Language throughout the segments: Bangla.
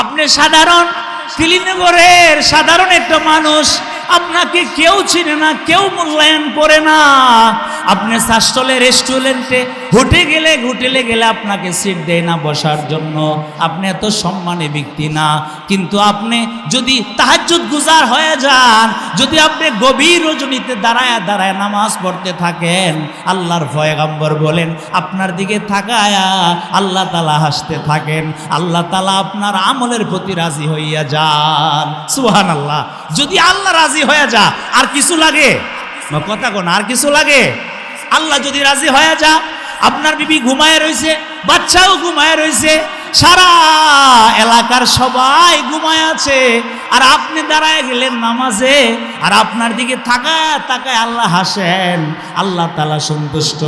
আপনি সাধারণ তিলিনগরের সাধারণ একটা মানুষ, আপনাকে কেউ চিনে না, কেউ মূল্যায়ন করে না। আপনি শাসলে রেস্টুরেন্টে হোটে গেলে হোটেলে গেলে আপনাকে সিট দেয় না বসার জন্য। আপনি এত সম্মানে ব্যক্তি না। কিন্তু আপনি যদি তাহাজ্জুদ গুজার হয়ে যান, যদি আপনি গভীর রজনীতে দাঁড়ায় দাঁড়ায় নামাজ পড়তে থাকেন, আল্লাহর ভয়গাম্বর বলেন, আপনার দিকে থাকায়া আল্লাহ তালা হাসতে থাকেন। আল্লাহ তালা আপনার আমলের প্রতি রাজি হইয়া যান। সুহান আল্লাহ যদি আল্লাহ রাজি হয়ে যা, আর কিছু লাগে? কথা কোন, আর কিছু লাগে? আল্লাহ যদি রাজি হয়ে যা আপনার বিবি ঘুমায় রয়েছে, বাচ্চাও ঘুমায় রয়েছে, সারা এলাকার সবাই ঘুমায় আছে। আর আপনি দাঁড়ায় গেলেন নামাজে, আর আপনার দিকে তাকায় তাকায় আল্লাহ হাসেন, আল্লাহ তালা সন্তুষ্ট।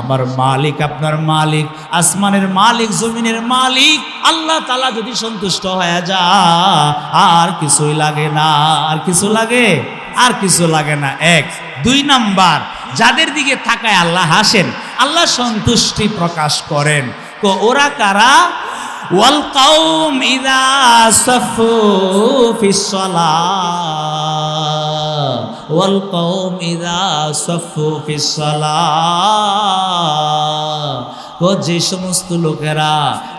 আমার মালিক আপনার মালিক, আসমানের মালিক, জমিনের মালিক, আল্লাহ তালা যদি সন্তুষ্ট হয়ে যা আর কিছুই লাগে না, আর কিছু লাগে, আর কিছু লাগে না। এক। দুই নাম্বার, যাদের দিকে থাকায় আল্লাহ হাসেন আল্লাহ সন্তুষ্টি প্রকাশ করেন। তো ওরা কারা? সাফু সাফু ও যে সমস্ত লোকেরা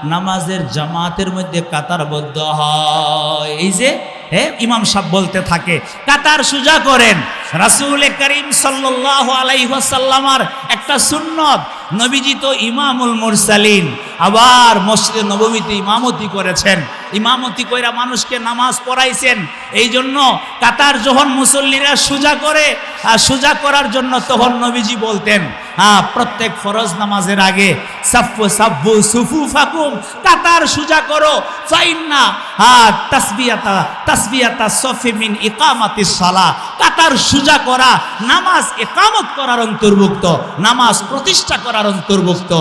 নামাজের জামাতের মধ্যে কাতারবদ্ধ হয়, এই যে হ্যাঁ ইমাম সাহেব বলতে থাকে, কাতার সুজা করেন। রাসুল করিম সাল্লাহ আলাইসাল্লামার একটা সুন্নত, নবীজি তো ইমামুল মুরসালিন, আবার মসজিদে নবমীতে ইমামতি করেছেন। ইমামতি কইরা মানুষকে নামাজ পড়াইছেন। এই জন্য কাতার যখন মুসল্লিরা সুজা করে আর সুজা করার জন্য তখন নবীজি বলতেন হ্যাঁ প্রত্যেক ফরজ নামাজের আগে সাফু সাব্বু সুফু ফাকুম কাতার সুজা করো, ফাইন্না হ্যাঁ তাসবিয়াতা তাসবিয়াতা সফি মিন ইকামাতিস সালা কাতার সুজা করা, নামাজ একামত করার অন্তর্ভুক্ত, নামাজ প্রতিষ্ঠা করার অন্তর্ভুক্ত।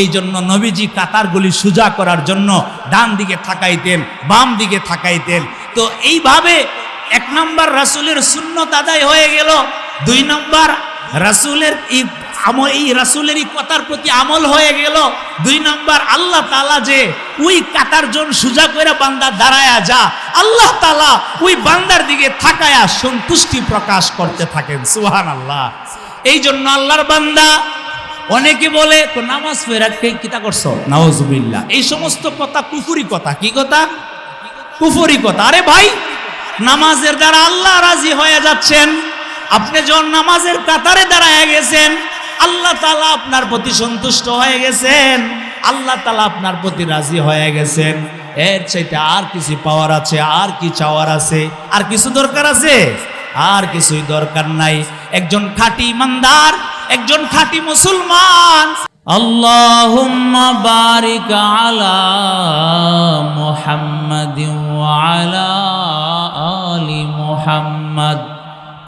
এই জন্য নবীজি কাতারগুলি সোজা করার জন্য ডান দিকে থাকাইতেন, বাম দিকে থাকাইতেন। তো এইভাবে এক নম্বর রাসুলের শূন্য আদায় হয়ে গেল, দুই নম্বর রাসুলের আমল এই রাসুলের এই কথার প্রতি আমল হয়ে গেল। দুই নম্বর, আল্লাহ তালা যে ওই কাতার জন সুজা করে বান্দা দাঁড়ায়া যা, আল্লাহ তালা ওই বান্দার দিকে থাকায়া সন্তুষ্টি প্রকাশ করতে থাকেন। সুহান আল্লাহ এই জন্য আল্লাহর বান্দা অনেকে বলে, তো নামাজ ফেরাকে কিতা করছ? নাওজুবিল্লাহ এই সমস্ত কথা কুফুরি কথা। কি কথা? কুফুরি কথা। আরে ভাই, নামাজের দ্বারা আল্লাহ রাজি হয়ে যাচ্ছেন। আপনি যখন নামাজের কাতারে দাঁড়ায় গেছেন আল্লাহ তালা আপনার প্রতি সন্তুষ্ট হয়ে গেছেন। আল্লাহ তালা আপনার প্রতি রাজি হয়ে গেছেন। এর চাইতে আর কিছু পাওয়ার আছে, আর কি চাওয়ার আছে? আর কিছু দরকার আছে? আর কিছুই দরকার নাই। একজন খাঁটি ইমানদার, একজন খাঁটি মুসলমান। আল্লাহ বারিক আলা আলি মুহাম্মাদ।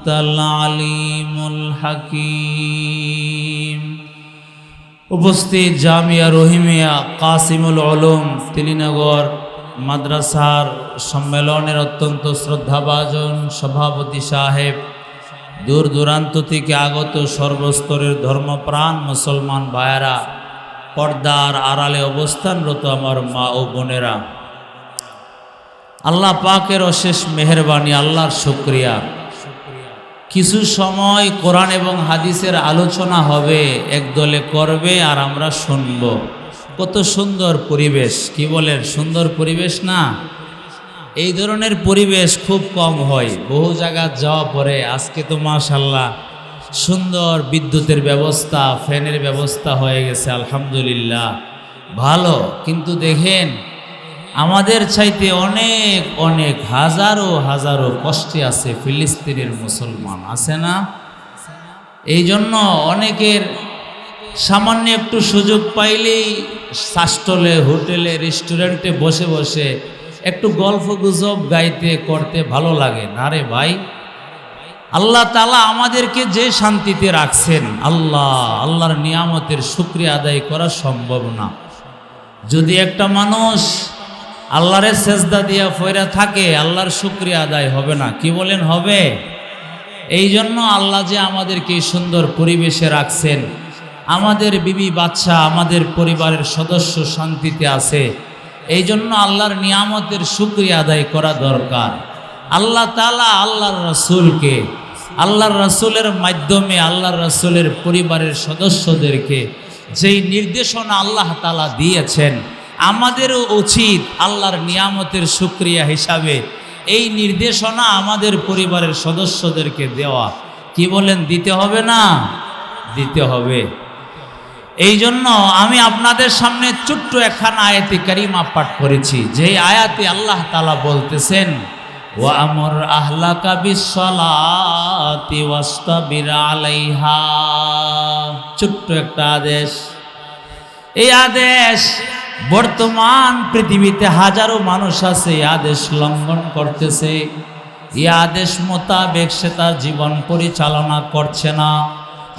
أنت العليم الحكيم উপস্থিত জামিয়া রহিমিয়া কাসিমুল আলম তিলিনগর মাদ্রাসার সম্মেলনের অত্যন্ত শ্রদ্ধাভাজন সভাপতি সাহেব দূর দূরান্ত থেকে আগত সর্বস্তরের ধর্মপ্রাণ মুসলমান ভাইয়েরা পর্দার আড়ালে অবস্থানরত আমার মা ও বোনেরা আল্লাহ পাকের অশেষ মেহরবানি আল্লাহর শুক্রিয়া কিছু সময় কোরআন এবং হাদিসের আলোচনা হবে, একদলে করবে আর আমরা শুনব। কত সুন্দর পরিবেশ, কি বলেন? সুন্দর পরিবেশ না? এই ধরনের পরিবেশ খুব কম হয়, বহু জায়গা যাওয়া পরে, আজকে তো মাশাল্লাহ সুন্দর বিদ্যুতের ব্যবস্থা, ফ্যানের ব্যবস্থা হয়ে গেছে, আলহামদুলিল্লাহ। ভালো, কিন্তু দেখেন আমাদের চাইতে অনেক অনেক, হাজারো হাজারো কষ্টে আছে ফিলিস্তিনের মুসলমান, আছে না? এই জন্য অনেকের সামান্য একটু সুযোগ পাইলেই শাস্টলে হোটেলে, রেস্টুরেন্টে বসে বসে একটু গল্প গুজব গাইতে, করতে ভালো লাগে। না রে ভাই? আল্লাহ তালা আমাদেরকে যে শান্তিতে রাখছেন, আল্লাহ, আল্লাহর নিয়ামতের শুক্রিয়া আদায় করা সম্ভব না। যদি একটা মানুষ আল্লাহরে সেজদা দিয়া ফয়রা থাকে, আল্লাহর শুক্রিয়া আদায় হবে না। কি বলেন হবে? এই জন্য আল্লাহ যে আমাদেরকে সুন্দর পরিবেশে রাখছেন, আমাদের বিবি বাচ্চা, আমাদের পরিবারের সদস্য শান্তিতে আছে, এই জন্য আল্লাহর নিয়ামতের শুক্রিয়া আদায় করা দরকার। আল্লাহ তালা আল্লাহর রসুলকে, আল্লাহর রসুলের মাধ্যমে, আল্লাহর রসুলের পরিবারের সদস্যদেরকে যেই নির্দেশনা আল্লাহ তালা দিয়েছেন আমাদেরও উচিত আল্লাহর নিয়ামতের শুক্রিয়া হিসাবে এই নির্দেশনা আমাদের পরিবারের সদস্যদেরকে দেওয়া। কি বলেন, দিতে হবে না? দিতে হবে। এই জন্য আমি আপনাদের সামনে ছোট্ট একখান আয়াতে কারিমা পাঠ করেছি। যে আয়াতে আল্লাহ তালা বলতেছেন ও আমর আহলাকা বিশ্বলাতি ওয়াস্তাবির আলাইহা। ছোট্ট একটা আদেশ। এই আদেশ বর্তমান পৃথিবীতে হাজারো মানুষ আছে আদেশ লঙ্ঘন করতেছে। এই আদেশ মোতাবেক সে তার জীবন পরিচালনা করছে না।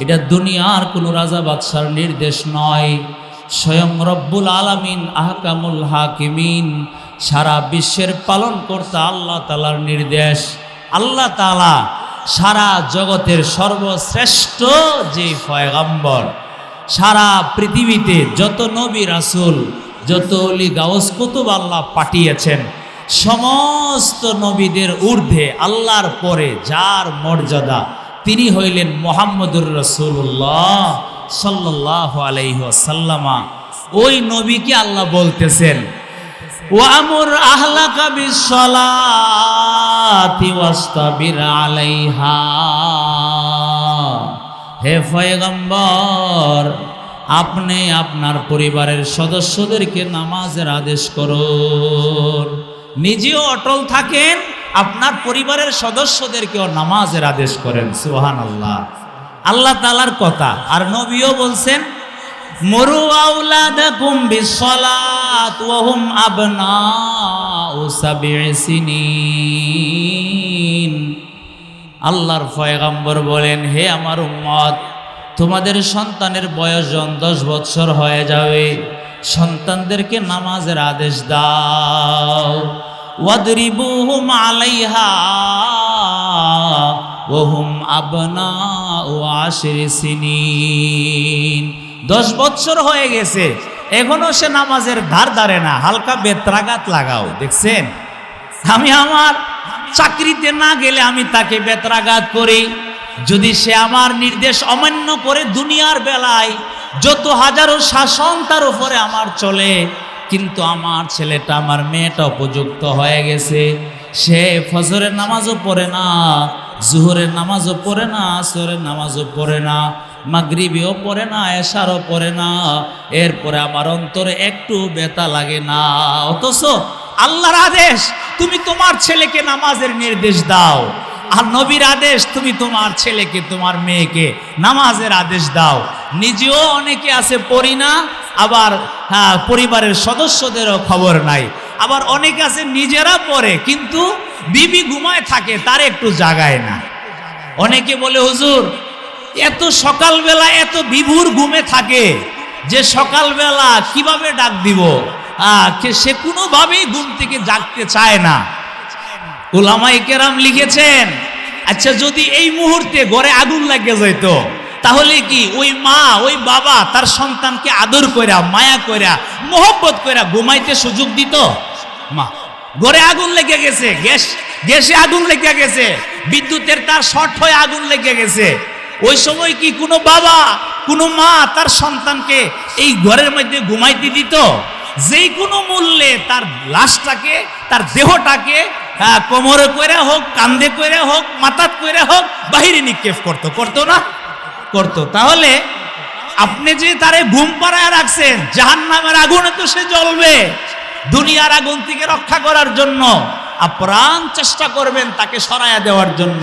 এটা দুনিয়ার কোনো রাজা বাদশার নির্দেশ নয়। স্বয়ং রব্বুল আলামিন আহকামুল হাকিমিন, সারা বিশ্বের পালন করতে আল্লাহ তালার নির্দেশ। আল্লাহ তালা সারা জগতের সর্বশ্রেষ্ঠ যে ফয়গম্বর সারা পৃথিবীতে যত নবী রাসুল যত অলি গাউস কুতুব আল্লাহ পাঠিয়েছেন, সমস্ত নবীদের ঊর্ধ্বে, আল্লাহর পরে যার মর্যাদা, তিনি হইলেন মোহাম্মদুর রসুল্লাহ সাল্লাহ আলাইসাল্লামা ওই নবীকে আল্লাহ বলতেছেন ওয়ামুর বিশ্বলাতি ওয়াস্তাবির আলাইহা। হে ফয়গম্বর আপনি আপনার পরিবারের সদস্যদেরকে নামাজের আদেশ করুন। নিজেও অটল থাকেন, আপনার পরিবারের সদস্যদেরকেও নামাজের আদেশ করেন। সুহান আল্লাহ আল্লাহ তালার কথা। আর নবীও বলছেন, মরু আল্লাহর পয়গম্বর বলেন, হে আমার উম্মত তোমাদের সন্তানের বয়স যখন দশ বছর হয়ে যাবে, সন্তানদেরকে নামাজের আদেশ দাও। ওয়াদরিবুহুম আলাইহা ওহুম আবনা ও আশির সিনিন। দশ বছর হয়ে গেছে, এখনও সে নামাজের ধার ধারে না, হালকা বেত্রাঘাত লাগাও, দেখছেন? আমি আমার চাকরিতে না গেলে আমি তাকে বেত্রাঘাত করি। যদি সে আমার নির্দেশ অমান্য করে দুনিয়ার বেলায় যত হাজারো শাসন তার উপরে আমার চলে, কিন্তু আমার ছেলেটা, আমার মেয়েটা উপযুক্ত হয়ে গেছে। সে ফজরের নামাজও পড়ে না, জুহরের নামাজও পড়ে না, আসরের নামাজও পড়ে না, মাগরিবিও পড়ে না, এশারও পড়ে না। এরপরে আমার অন্তরে একটু বেতা লাগে না। অথচ আল্লাহর আদেশ, তুমি তোমার ছেলেকে নামাজের নির্দেশ দাও। আর নবীর আদেশ, তুমি তোমার ছেলেকে, তোমার মেয়েকে নামাজের আদেশ দাও। নিজেও অনেকে আছে, পড়ি না, আবার হ্যাঁ পরিবারের সদস্যদেরও খবর নাই। আবার অনেকে আছে, নিজেরা পড়ে, কিন্তু বিবি ঘুমায় থাকে, তার একটু জাগায় না। অনেকে বলে, হুজুর, এত সকালবেলা এত বিভুর ঘুমে থাকে, যে সকালবেলা কীভাবে ডাক দিব? সে কোনোভাবেই ঘুম থেকে জাগতে চায় না। ওলামাই কেরাম লিখেছেন আচ্ছা যদি এই মুহূর্তে ঘরে আগুন লাগিয়ে যেত তাহলে কি ওই মা, ওই বাবা তার সন্তানকে আদর কইরা, মায়া কইরা, মোহব্বত কইরা ঘুমাইতে সুযোগ দিত? মা, ঘরে আগুন লেগে গেছে, গ্যাস, গ্যাসে আগুন লেগে গেছে, বিদ্যুতের তার শর্ট হয়ে আগুন লেগে গেছে। ওই সময় কি কোনো বাবা, কোনো মা তার সন্তানকে এই ঘরের মধ্যে ঘুমাইতে দিত? যেই কোনো মূল্যে তার লাশটাকে, তার দেহটাকে হ্যাঁ, কোমরে কইরা হোক কান্দে কইরা হোক মাথাত কইরা হোক বাহিরে নিক্ষেপ করতো করতো না? করতো। তাহলে আপনি যে তারে ঘুম পাড়ায় রাখছেন জাহান নামের আগুনে তো সে জ্বলবে। দুনিয়ার আগুন থেকে রক্ষা করার জন্য আপ্রাণ চেষ্টা করবেন তাকে সরাইয়া দেওয়ার জন্য।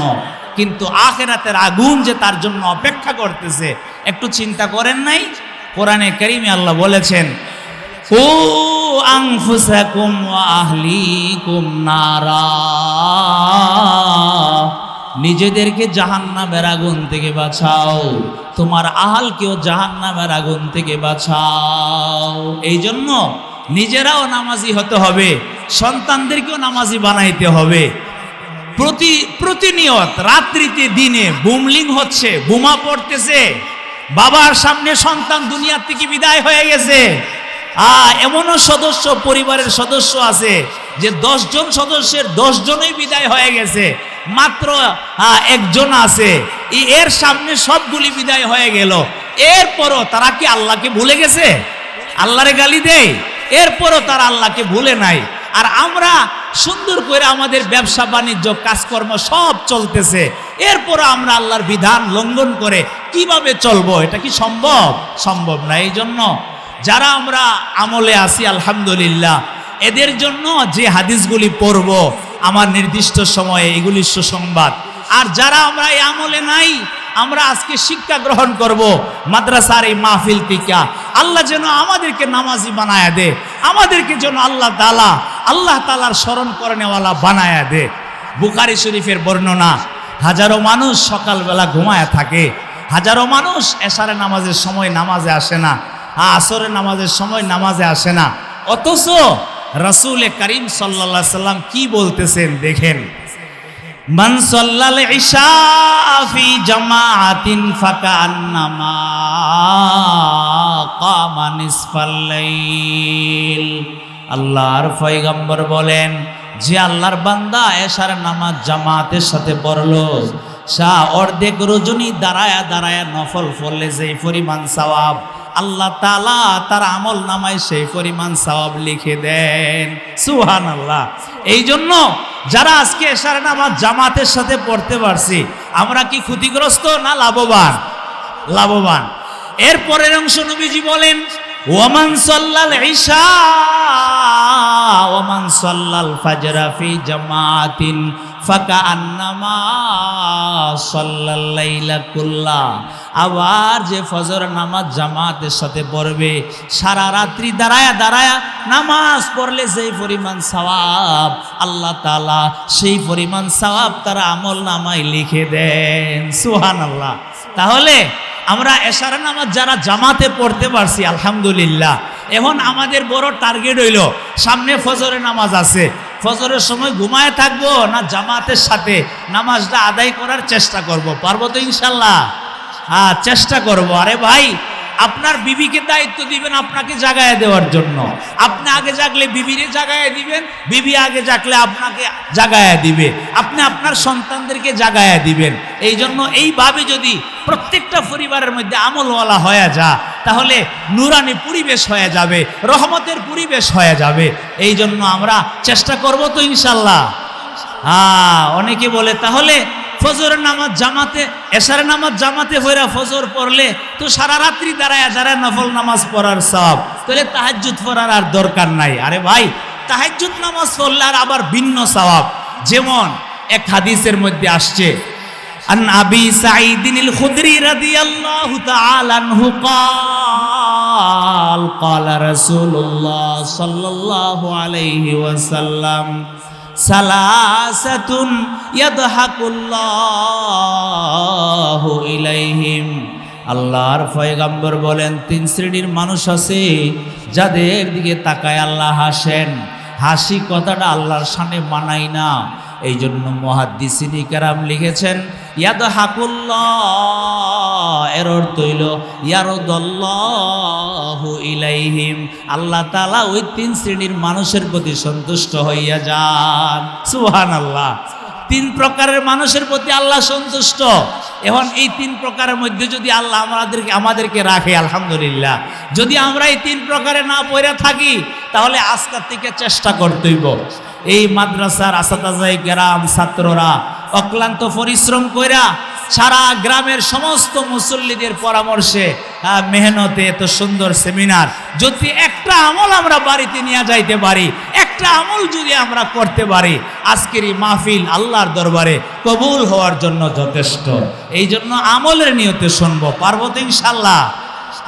কিন্তু আখেরাতের আগুন যে তার জন্য অপেক্ষা করতেছে একটু চিন্তা করেন নাই? কোরআনে করিমে আল্লাহ বলেছেন ও আনফুসাকুম ওয়া আহলিকুম নারা নিজেদেরকে জাহান্নামের আগুন থেকে বাঁচাও। তোমার আহালকেও জাহান্নামের আগুন থেকে বাঁচাও। এই জন্য নিজেরাও নামাজি হতে হবে, সন্তানদেরকেও নামাজি বানাইতে হবে। প্রতি, প্রতিনিয়ত, রাত্রিতে, দিনে বুমলিং হচ্ছে, বোমা পড়তেছে। বাবার সামনে সন্তান দুনিয়ার থেকে বিদায় হয়ে গেছে। আ এমনও সদস্য পরিবারের সদস্য আছে যে জন সদস্যের জনই বিদায় হয়ে গেছে। মাত্র আ, একজন আছে। এর সামনে সবগুলি বিদায় হয়ে গেল। এরপরও তারা কি আল্লাহকে ভুলে গেছে? আল্লাহরে গালি দেয়? এরপরও তারা আল্লাহকে ভুলে নাই। আর আমরা সুন্দর করে আমাদের ব্যবসা বাণিজ্য কাজকর্ম সব চলতেছে। এরপরও আমরা আল্লাহর বিধান লঙ্ঘন করে কীভাবে চলবো? এটা কি সম্ভব? সম্ভব না। এই জন্য যারা আমরা আমলে আছি, আলহামদুলিল্লাহ, এদের জন্য যে হাদিসগুলি পড়ব, আমার নির্দিষ্ট সময়ে এগুলি সুসংবাদ। আর যারা আমরা এই আমলে নাই, আমরা আজকে শিক্ষা গ্রহণ করব মাদ্রাসার এই মাহফিল টিকা আল্লাহ যেন আমাদেরকে নামাজি বানায়া দে, আমাদেরকে যেন আল্লাহ তালা আল্লাহ তালার স্মরণ করে নেওয়ালা বানায়া দে। বুকারি শরীফের বর্ণনা, হাজারো মানুষ সকালবেলা ঘুমায়া থাকে, হাজারো মানুষ এশারে নামাজের সময় নামাজে আসে না। আসরের নামাজের সময় নামাজে আসে না। অথচ রাসূল করিম আলাইহি সাল্লাম কি বলতেছেন দেখেন। আল্লাহর পয়গম্বর বলেন, যে আল্লাহর বান্দা এশার নামাজ জামাতের সাথে পড়ল শাহ অর্ধেক রজনী দাঁড়ায়া দাঁড়ায়া নফল পড়লে যেই পরিমাণ সওয়াব আল্লাহ তালা তার আমল নামায় সেই পরিমাণ সওয়াব লিখে দেন। সুহান আল্লাহ এই জন্য যারা আজকে এশার নামাজ জামাতের সাথে পড়তে পারছি, আমরা কি ক্ষতিগ্রস্ত না লাভবান? লাভবান। এর পরের অংশ নবীজি বলেন ওমান সাল্লাল ঈশা ওমান সাল্লাল ফাজরা ফি জামাতিন আন্নামা সাল্লাল লাইলা কুল্লা। আবার যে ফজর নামাজ জামাতের সাথে পড়বে, সারা রাত্রি দাঁড়ায়া দাঁড়ায়া নামাজ পড়লে যেই পরিমাণ সওয়াব আল্লাহ তাআলা সেই পরিমাণ সওয়াব তারা আমল নামায় লিখে দেন। সুহান আল্লাহ তাহলে আমরা এশারা নামাজ যারা জামাতে পড়তে পারছি, আলহামদুলিল্লাহ। এখন আমাদের বড় টার্গেট হইল, সামনে ফজরের নামাজ আছে। ফজরের সময় ঘুমায় থাকব না জামাতের সাথে? নামাজটা আদায় করার চেষ্টা করব। পারব তো ইনশাল্লাহ। হ্যাঁ চেষ্টা করব। আরে ভাই আপনার বিবিকে দায়িত্ব দিবেন আপনাকে জাগায় দেওয়ার জন্য। আপনি আগে জাগলে বিবিরে জাগায় দিবেন, বিবি আগে জাগলে আপনাকে জাগায় দিবে। আপনি আপনার সন্তানদেরকে জাগায় দিবেন। এই জন্য এইভাবে যদি প্রত্যেকটা পরিবারের মধ্যে আমলওয়ালা হয়ে যা, তাহলে নুরানি পরিবেশ হয়ে যাবে, রহমতের পরিবেশ হয়ে যাবে। এই জন্য আমরা চেষ্টা করব তো ইনশাল্লাহ। হ্যাঁ অনেকে বলে, তাহলে ফজরের নামাজ জামাতে এশারের নামাজ জামাতে হইরা ফজর পড়লে তো সারা রাত্রি দাঁড়ায় দাঁড়ায় নফল নামাজ পড়ার সব তাহলে তাহাজ্জুদ পড়ার আর দরকার নাই আরে ভাই তাহাজ্জুদ নামাজ পড়লে আর আবার ভিন্ন সওয়াব যেমন এক হাদিসের মধ্যে আসছে আন আবি সাঈদিন আল খুদরি রাদিয়াল্লাহু তাআলা আনহু قال قال رسول الله صلى الله عليه وسلم সালাসাতুন ইয়াদহাকুল্লাহু ইলাইহিম। আল্লাহর পয়গাম্বর বলেন, তিন শ্রেণির মানুষ আছে, যাদের দিকে তাকায় আল্লাহ হাসেন। হাসি কথাটা আল্লাহর সামনে মানাই না। এই জন্য মহাদ্দিসিনী কেরাম লিখেছেন ইয়াদ হাকুল্লাহ এর অর্থ হইল, ইয়ারদল্লাহু ইলাইহিম, আল্লাহ তাআলা ওই তিন শ্রেণির মানুষের প্রতি সন্তুষ্ট হইয়া যান। সুবহানাল্লাহ। তিন প্রকারের মানুষের প্রতি আল্লাহ সন্তুষ্ট। এখন এই তিন প্রকারের মধ্যে যদি আল্লাহ আমাদেরকে আমাদেরকে রাখে, আলহামদুলিল্লাহ। যদি আমরা এই তিন প্রকারে না পড়ে থাকি, তাহলে আজকের থেকে চেষ্টা করতেইব এই মাদ্রাসার আসাদাজাই গ্রাম ছাত্ররা অক্লান্ত পরিশ্রম কইরা সারা গ্রামের সমস্ত মুসল্লিদের পরামর্শে মেহনতে এত সুন্দর সেমিনার যদি একটা আমল আমরা বাড়িতে নিয়ে যাইতে পারি, একটা আমল যদি আমরা করতে পারি, আজকের এই মাহফিল আল্লাহর দরবারে কবুল হওয়ার জন্য যথেষ্ট। এই জন্য আমলের নিয়তে শুনব পার্বত ইনশাল্লাহ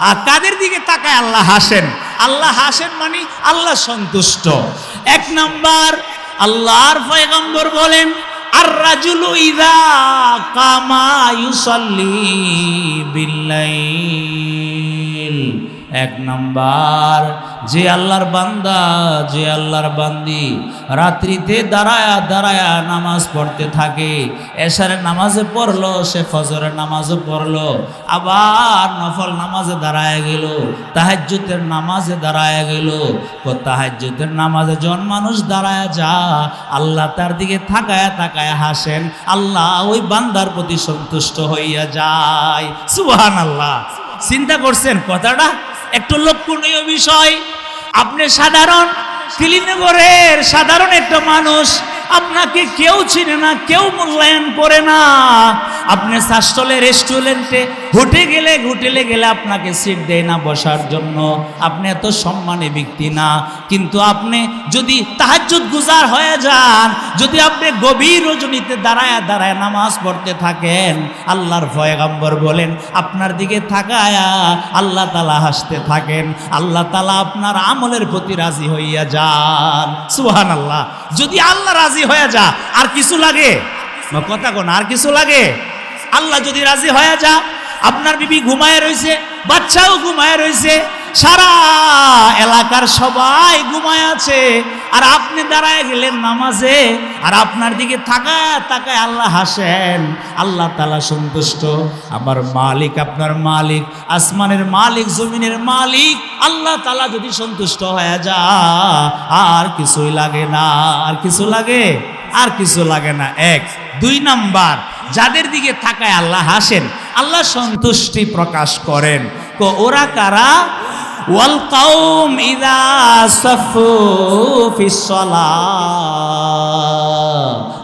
আর কাদের দিকে তাকায় আল্লাহ হাসেন? আল্লাহ হাসেন মানে আল্লাহ সন্তুষ্ট। এক নাম্বার, আল্লাহর পয়গম্বর বলেন আর রাজুলু ইদা কামা ইউসাল্লি বিল্লাইল। এক নাম্বার, যে আল্লাহর বান্দা, যে আল্লাহর বান্দি, রাত্রিতে দাঁড়ায়া দাঁড়ায়া নামাজ পড়তে থাকে, এশারের নামাজে পড়ল, সে ফজরের নামাজও পড়ল, আবার নফল নামাজে দাঁড়ায় গেল তাহাজ্জুতের নামাজে দাঁড়ায় গেল ও তাহাজ্জুতের নামাজে জন মানুষ দাঁড়ায় যা আল্লাহ তার দিকে তাকায়া তাকায়া হাসেন, আল্লাহ ওই বান্দার প্রতি সন্তুষ্ট হইয়া যায়। সুহান আল্লাহ চিন্তা করছেন কথাটা? একটু লক্ষণীয় বিষয়। আপনি সাধারণ শ্রীনগরের সাধারণ একটা মানুষ। আপনাকে কেউ চিনে না, কেউ মূল্যায়ন করে না। আপনি শাসলে রেস্টুরেন্টে হোটে গেলে হোটেলে গেলে আপনাকে সিট দেয় না বসার জন্য। আপনি এত সম্মানী ব্যক্তি না। কিন্তু আপনি যদি তাহাজ্জুদ গুজার হয়ে যান, যদি আপনি গভীর রজনীতে দাঁড়ায় দাঁড়ায় নামাজ পড়তে থাকেন, আল্লাহর ভয়গাম্বর বলেন, আপনার দিকে থাকায়া আল্লাহ তালা হাসতে থাকেন। আল্লাহ তালা আপনার আমলের প্রতি রাজি হইয়া যান। সুহান আল্লাহ যদি আল্লাহ রাজি হয়ে যা, আর কিছু লাগে? কথা কোন, আর কিছু লাগে? আল্লাহ যদি রাজি হয়ে যা, আপনার বিবি ঘুমায় রয়েছে বাচ্চাও ঘুমায় রয়েছে সারা এলাকার সবাই ঘুমায় আছে। আর আপনি দাঁড়ায় গেলেন নামাজে, আর আপনার দিকে থাকায় তাকায় আল্লাহ হাসেন। আল্লাহ তালা সন্তুষ্ট। আমার মালিক আপনার মালিক, আসমানের মালিক, জমিনের মালিক, আল্লাহ তালা যদি সন্তুষ্ট হয়ে যা আর কিছুই লাগে না, আর কিছু লাগে, আর কিছু লাগে না। এক দুই নাম্বার, যাদের দিকে থাকায় আল্লাহ হাসেন, আল্লাহ সন্তুষ্টি প্রকাশ করেন। তো ওরা কারা? ওয়াল ইদা সাফু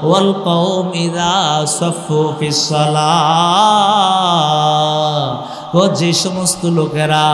ওয়াল কাউম ইদা সাফু ফিস ও যে সমস্ত লোকেরা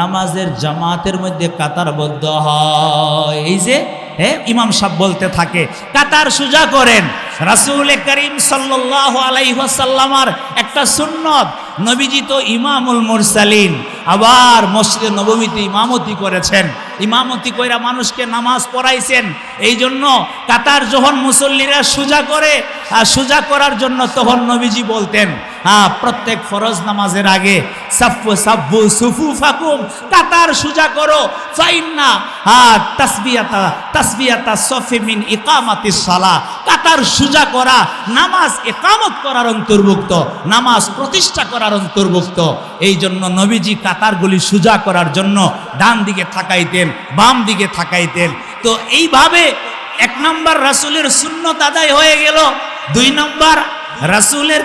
নামাজের জামাতের মধ্যে কাতারবদ্ধ হয়, এই যে হ্যাঁ ইমাম সাহেব বলতে থাকে, কাতার সুজা করেন। রাসূল করিম সাল্লাহ আলাইসাল্লামার একটা সুন্নত নবীজিত ইমামুল মুরসালিন, আবার মসজিদে নবমীতে ইমামতি করেছেন। ইমামতি কইরা মানুষকে নামাজ পড়াইছেন। এই জন্য কাতার যখন মুসল্লিরা সুজা করে, আর সুজা করার জন্য তখন নবীজি বলতেন হ্যাঁ প্রত্যেক ফরজ নামাজের আগে সাফু সাব্বু সুফু ফাকুম কাতার সুজা করো। ফাইন্না হ্যাঁ তাসবিয়াতা তাসবিয়াতা সফি মিন ইকামাতিস সালাহ। কাতার সুজা করা, নামাজ একামত করার অন্তর্ভুক্ত, নামাজ প্রতিষ্ঠা করার অন্তর্ভুক্ত। এই জন্য নবীজি কাতারগুলি সুজা করার জন্য ডান দিকে থাকাইতেন, বাম দিকে থাকাইতেন। তো এইভাবে এক নম্বর রাসূলের সুন্নত আদায় হয়ে গেল। দুই নম্বর রাসূলের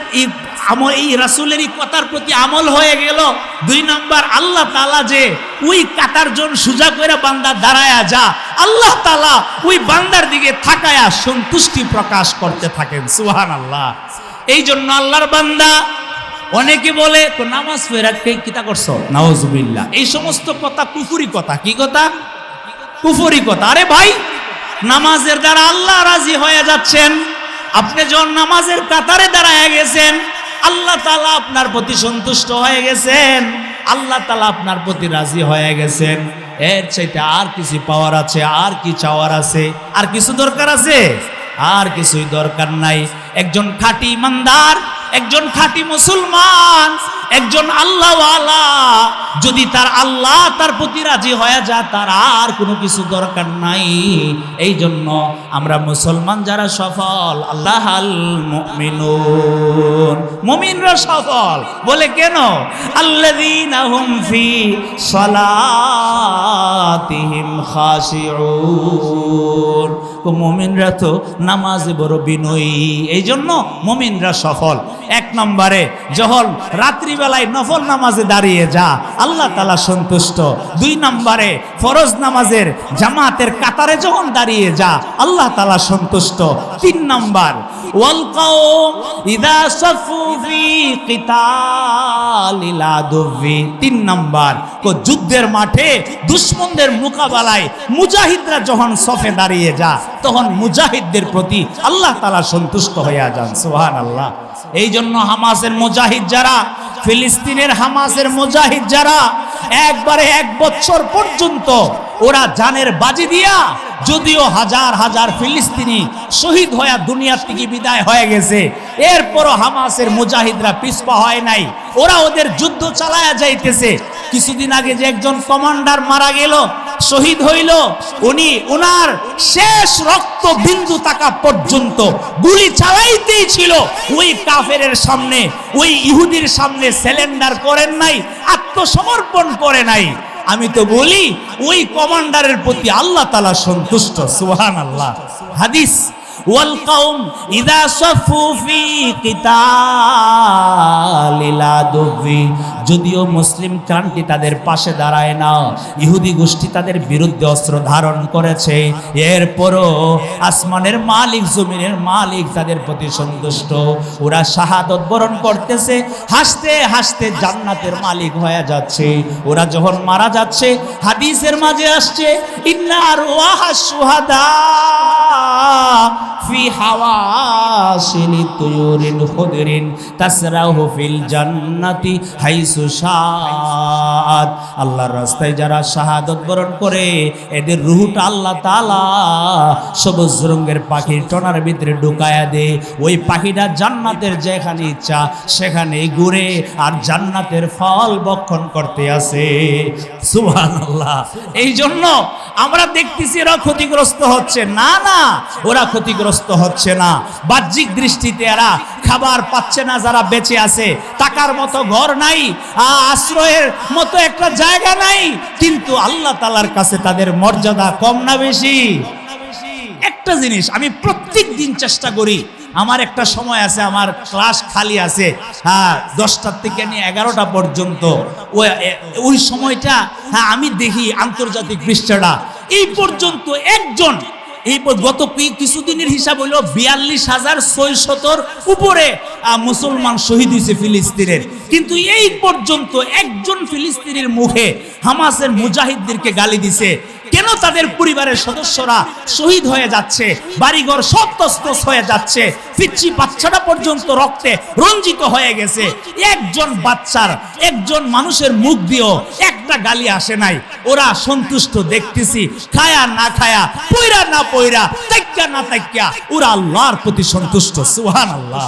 আমল এই রাসূলের এই কথার প্রতি আমল হয়ে গেল। দুই নম্বর, আল্লাহ তাআলা যে ওই কাতার জন সুজা করে বান্দা দাঁড়ায়া যা, আল্লাহ তাআলা ওই বান্দার দিকে থাকায়া সন্তুষ্টি প্রকাশ করতে থাকেন। সুবহানাল্লাহ। এই জন্য আল্লাহর বান্দা অনেকে বলে, তো নামাজ ফেরাকে কিতা করছ? নাওজুবিল্লাহ এই সমস্ত কথা কুফুরি কথা। কি কথা? কুফুরি কথা। আরে ভাই, নামাজের দ্বারা আল্লাহ রাজি হয়ে যাচ্ছেন। আপনি যখন নামাজের কাতারে দাঁড়ায় গেছেন আল্লাহ তালা আপনার প্রতি সন্তুষ্ট হয়ে গেছেন। আল্লাহ তালা আপনার প্রতি রাজি হয়ে গেছেন। এর চাইতে আর কিছু পাওয়ার আছে, আর কি চাওয়ার আছে, আর কিছু দরকার আছে? আর কিছুই দরকার নাই। একজন খাঁটি ইমানদার, একজন খাঁটি মুসলমান, একজন আল্লাহওয়ালা। যদি তার আল্লাহ তার প্রতি রাজি হয়ে যায়, তার আর কোনো কিছু দরকার নাই। এই জন্য আমরা মুসলমান যারা সফল আল্লাহ মুমিনরা সফল। বলে কেন? আল্লাযীনা হুম ফি মুমিনরা তো নামাজে বড় বিনয়ী। এই জন্য মমিনরা সফল। এক নম্বরে যখন রাত্রিবেলায় নফল নামাজে দাঁড়িয়ে যা, আল্লাহ তালা সন্তুষ্ট। দুই নম্বরে, ফরজ নামাজের জামাতের কাতারে যখন দাঁড়িয়ে যা, আল্লাহ তালা সন্তুষ্ট। তিন নম্বর তিন নম্বর যুদ্ধের মাঠে দুশমনদের মোকাবেলায় মুজাহিদরা যখন সফে দাঁড়িয়ে যা, তখন মুজাহিদদের প্রতি আল্লাহ তালা সন্তুষ্ট হইয়া যান সুহান আল্লাহ এই জন্য হামাসের মুজাহিদ যারা, ফিলিস্তিনের হামাসের মুজাহিদ যারা, একবারে এক বছর পর্যন্ত ওরা জানের বাজি দিয়া যদিও হাজার হাজার ফিলিস্তিনি শহীদ হয়ে দুনিয়ার থেকে বিদায় হয়ে গেছে। এরপরও হামাসের মুজাহিদরা পিছপা হয় নাই। ওরা ওদের যুদ্ধ চালায়া যাইতেছে। কিছুদিন আগে যে একজন কমান্ডার মারা গেল, শহীদ হইল, উনি উনার শেষ রক্ত বিন্দু তাকা পর্যন্ত গুলি চালাইতেই ছিল। ওই কাফেরের সামনে, ওই ইহুদির সামনে সিলিন্ডার করেন নাই, আত্মসমর্পণ করে নাই। আমি তো বলি ওই কমান্ডারের প্রতি আল্লাহ তালা সন্তুষ্ট সুহান আল্লাহ হাদিস ওয়াল ইদা সাফু ফি কিতালিল যদিও মুসলিম ক্রান্তি তাদের পাশে দাঁড়ায় না, ইহুদি গোষ্ঠী তাদের বিরুদ্ধে অস্ত্র ধারণ করেছে। এরপরও আসমানের মালিক, জমিনের মালিক তাদের প্রতি সন্তুষ্ট। ওরা শাহাদত বরণ করতেছে, হাসতে হাসতে জান্নাতের মালিক হয়ে যাচ্ছে। ওরা যখন মারা যাচ্ছে, হাদিসের মাঝে আসছে ইন্নার ওয়াহা সুহাদা ফি হাওয়াসিলি তুয়ুরিন খুদরিন তাসরাহু ফিল জান্নাতি হাইসু শাআত। আল্লাহর রাস্তায় যারা শাহাদত বরণ করে, এদের রুহটা আল্লাহ তাআলা সবুজ রঙের পাখির টনার ভিতরে ঢুকায়া দে ওই পাখিটা জান্নাতের যেখানে ইচ্ছা সেখানে ঘুরে আর জান্নাতের ফল বক্ষণ করতে আসে। সুবহানাল্লাহ। এই জন্য আমরা দেখতেছি এরা ক্ষতিগ্রস্ত হচ্ছে। না না, ওরা ক্ষতিগ্রস্ত হচ্ছে না। বাহ্যিক দৃষ্টিতে এরা খাবার পাচ্ছে না যারা বেঁচে আছে। টাকার মতো ঘর নাই আশ্রয়ের মতো একটা জায়গা নাই। কিন্তু আল্লাহ তালার কাছে তাদের মর্যাদা কম না বেশি? একটা জিনিস, আমি প্রত্যেক দিন চেষ্টা করি। আমার একটা সময় আছে, আমার ক্লাস খালি আছে। হ্যাঁ দশটার থেকে নিয়ে এগারোটা পর্যন্ত। ওই ওই সময়টা হ্যাঁ আমি দেখি আন্তর্জাতিক পৃষ্ঠাটা। এই পর্যন্ত একজন এই গত কিছুদিনের হিসাব হলো বিয়াল্লিশ হাজার ছয়শতর উপরে মুসলমান শহীদ হয়েছে ফিলিস্তিনের। কিন্তু এই পর্যন্ত একজন ফিলিস্তিনের মুখে হামাসের মুজাহিদদেরকে গালি দিছে। কেন তাদের পরিবারের সদস্যরা শহীদ হয়ে যাচ্ছে? বাড়িঘর সব তস্তস হয়ে যাচ্ছে। পিচ্ছি বাচ্চাটা পর্যন্ত রক্তে রঞ্জিত হয়ে গেছে। একজন বাচ্চার, একজন মানুষের মুখ দিয়েও একটা গালি আসে নাই। ওরা সন্তুষ্ট দেখতেছি। খায়া না খায়া, পইরা না পইরা তাইক্কা না তাইক্কা ওরা আল্লাহর প্রতি সন্তুষ্ট। সুহান আল্লাহ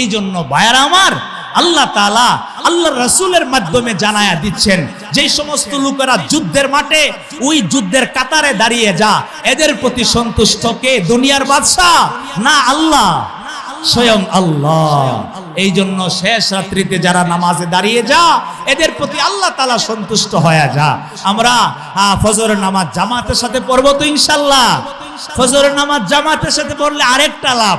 এই জন্য বায়ার আমার আল্লাহ তালা আল্লাহ রসুলের মাধ্যমে জানায়া দিচ্ছেন যে সমস্ত লোকেরা যুদ্ধের মাঠে ওই যুদ্ধের কাতারে দাঁড়িয়ে যা এদের প্রতি সন্তুষ্ট কে? দুনিয়ার বাদশাহ? না আল্লাহ। স্বয়ং আল্লাহ। এই জন্য শেষ রাত্রিতে যারা নামাজে দাঁড়িয়ে যা এদের প্রতি আল্লাহ তালা সন্তুষ্ট হয়ে যা। আমরা আহ, ফজরের নামাজ জামাতের সাথে পড়ব তো ইনশাল্লাহ ফজরের নামাজ জামাতের সাথে পড়লে আরেকটা লাভ।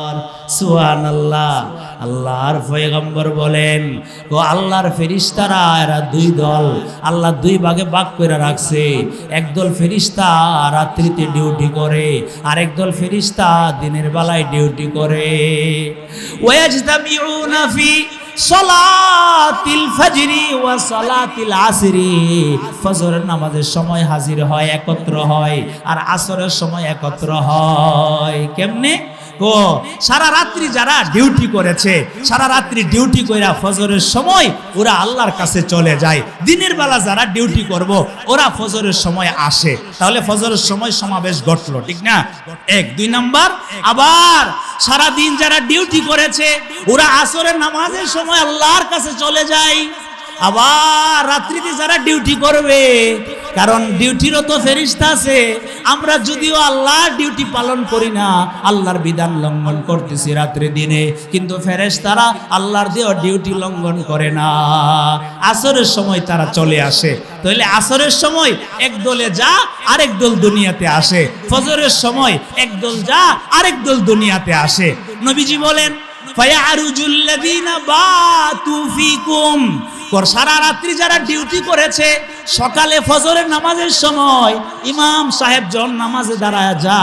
সুহান আল্লাহ আল্লাহর বলেন, ও আল্লাহর ফেরিস্তারা, এরা দুই দল, আল্লাহ দুই ভাগে করে রাখছে। একদল ফেরিস্তা রাত্রিতে ডিউটি করে আর একদল ফেরিস্তা দিনের বেলায় ডিউটি করে। ফজরের নামাজের সময় হাজির হয়, একত্র হয়, আর আসরের সময় একত্র হয়। কেমনে? ও সারা রাত্রি যারা ডিউটি করেছে, সারা রাত্রি ডিউটি কইরা ফজরের সময় ওরা আল্লাহর কাছে চলে যায়। দিনের বেলা যারা ডিউটি করব, ওরা ফজরের সময় আসে। তাহলে ফজরের সময় সমাবেশ ঘটলো, ঠিক না? এক, দুই নাম্বার, আবার সারা দিন যারা ডিউটি করেছে, ওরা আসরের নামাজের সময় আল্লাহর কাছে চলে যায়। আবার রাত্রিতে যারা ডিউটি করবে কারণ ডিউটিরও তো ফেরিস্তা আছে। আমরা যদিও আল্লাহ ডিউটি পালন করি না, আল্লাহর বিধান লঙ্ঘন করতেছি রাত্রে দিনে। কিন্তু ফেরেশতারা আল্লাহর দিয়েও ডিউটি লঙ্ঘন করে না। আসরের সময় তারা চলে আসে। তাহলে আসরের সময় এক দলে যা, আরেক দল দুনিয়াতে আসে। ফজরের সময় এক দল যা, আরেক দল দুনিয়াতে আসে। নবীজি বলেন, ফায়ারুজুল্লাযীনা বাতু ফীকুম। কর সারা রাত্রি যারা ডিউটি করেছে, সকালে ফজরের নামাজের সময় ইমাম সাহেব জন নামাজে দাঁড়ায় যা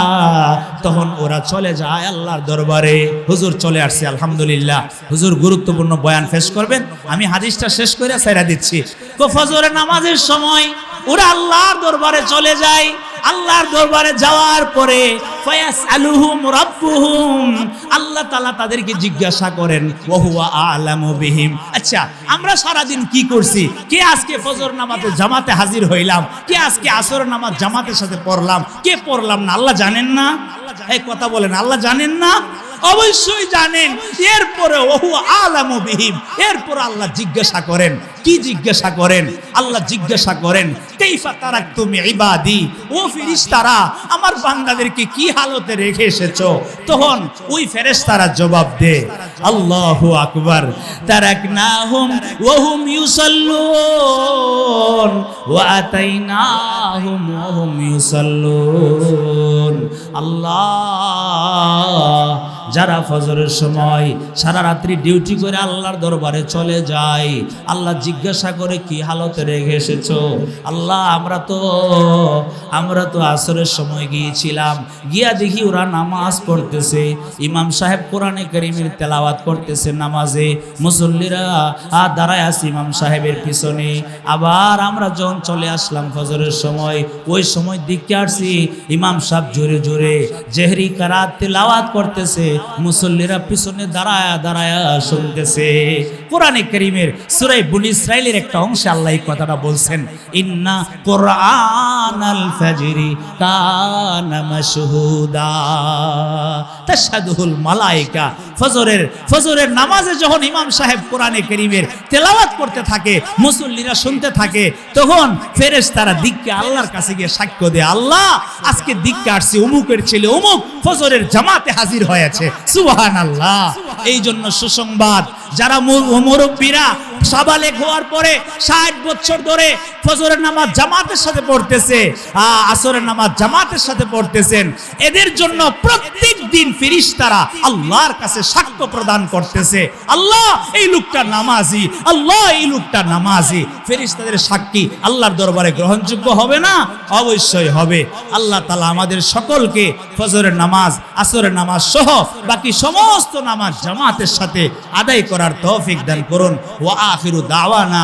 তখন ওরা চলে যায় আল্লাহর দরবারে। হুজুর চলে আসছে, আলহামদুলিল্লাহ। হুজুর গুরুত্বপূর্ণ বয়ান ফেস করবেন। আমি হাদিসটা শেষ করে সেরা দিচ্ছি। তো ফজরের নামাজের সময় ওরা আল্লাহর দরবারে চলে যায়। আল্লাহর দরবারে যাওয়ার পরে আল্লাহ তাআলা তাদেরকে জিজ্ঞাসা করেন, ওহুয়া আলামু বিহিম? আচ্ছা আমরা সারাদিন কি করছি? কে আজকে ফজর নামাজে জামাতে হাজির হইলাম? কে আজকে আসর নামাজ জামাতের সাথে পড়লাম? কে পড়লাম না? আল্লাহ জানেন না? এই কথা বলেন, আল্লাহ জানেন না? অবশ্যই জানেন এরপরে ওহু আলামু বিহিম। এরপর আল্লাহ জিজ্ঞাসা করেন, কি জিজ্ঞাসা করেন? আল্লাহ জিজ্ঞাসা করেন, কাইফা তারাক তুমি ইবাদি ও ফেরেশতারা, আমার বান্দাদেরকে কি হালতে রেখে এসেছ? তখন ওই ফেরেশতারা জবাব দে আল্লাহু আকবার, তারাকনাহুম ওয়া হুম ইউসাল্লুন, ওয়া আতাইনাহুম ওয়া হুম ইউসাল্লুন। আল্লাহ যারা ফজরের সময় সারা রাত্রি ডিউটি করে আল্লাহর দরবারে চলে যায়, আল্লাহ জিজ্ঞাসা করে, কি হালতে রেখে এসেছ? আল্লাহ, আমরা তো আমরা তো আসরের সময় গিয়েছিলাম। গিয়া দেখি ওরা নামাজ পড়তেছে। ইমাম সাহেব কোরআনে করিমের তেলাওয়াত করতেছে নামাজে। মুসল্লিরা আর দাঁড়ায় আছে ইমাম সাহেবের পিছনে। আবার আমরা যখন চলে আসলাম ফজরের সময়, ওই সময় দিকে আসছি ইমাম সাহেব জোরে জোরে জেহরি কারাত তেলাওয়াত করতেছে। মুসল্লিরা পিছনে দাঁড়ায়া দাঁড়ায়া শুনতেছে। কোরআনে করিমের সুরাই বুল ইসরাইলের একটা অংশে আল্লাহ এই কথাটা বলছেন, ইন্না কোরআন আল ফাজরি তাশহাদুল মালাইকা। ফজরের ফজরের নামাজে যখন ইমাম সাহেব কোরআনে করিমের তেলাওয়াত করতে থাকে, মুসল্লিরা শুনতে থাকে, তখন ফেরেশতারা দিককে আল্লাহর কাছে গিয়ে সাক্ষ্য দেয়, আল্লাহ, আজকে দিককে আসছে, অমুকের ছেলে অমুক ফজরের জামাতে হাজির হয়েছে। সুবহানাল্লাহ। এই জন্য সুসংবাদ যারা মুরব্বীরা সাবালেক হওয়ার পরে ষাট বছর ধরে ফজরের নামাজ জামাতের সাথে পড়তেছে। আসরের নামাজ জামাতের সাথে পড়তেছেন। এদের জন্য প্রত্যেক দিন ফিরিস্তারা আল্লাহর কাছে সাক্ষ্য প্রদান করতেছে। আল্লাহ, এই লোকটা নামাজি। আল্লাহ, এই লোকটা নামাজি। ফেরিস্তাদের সাক্ষী আল্লাহর দরবারে গ্রহণযোগ্য হবে না? অবশ্যই হবে। আল্লাহ তালা আমাদের সকলকে ফজরের নামাজ, আসরের নামাজ সহ বাকি সমস্ত নামাজ জামাতের সাথে আদায় করার তৌফিক দান করুন। ওয়া আখিরু দাওয়ানা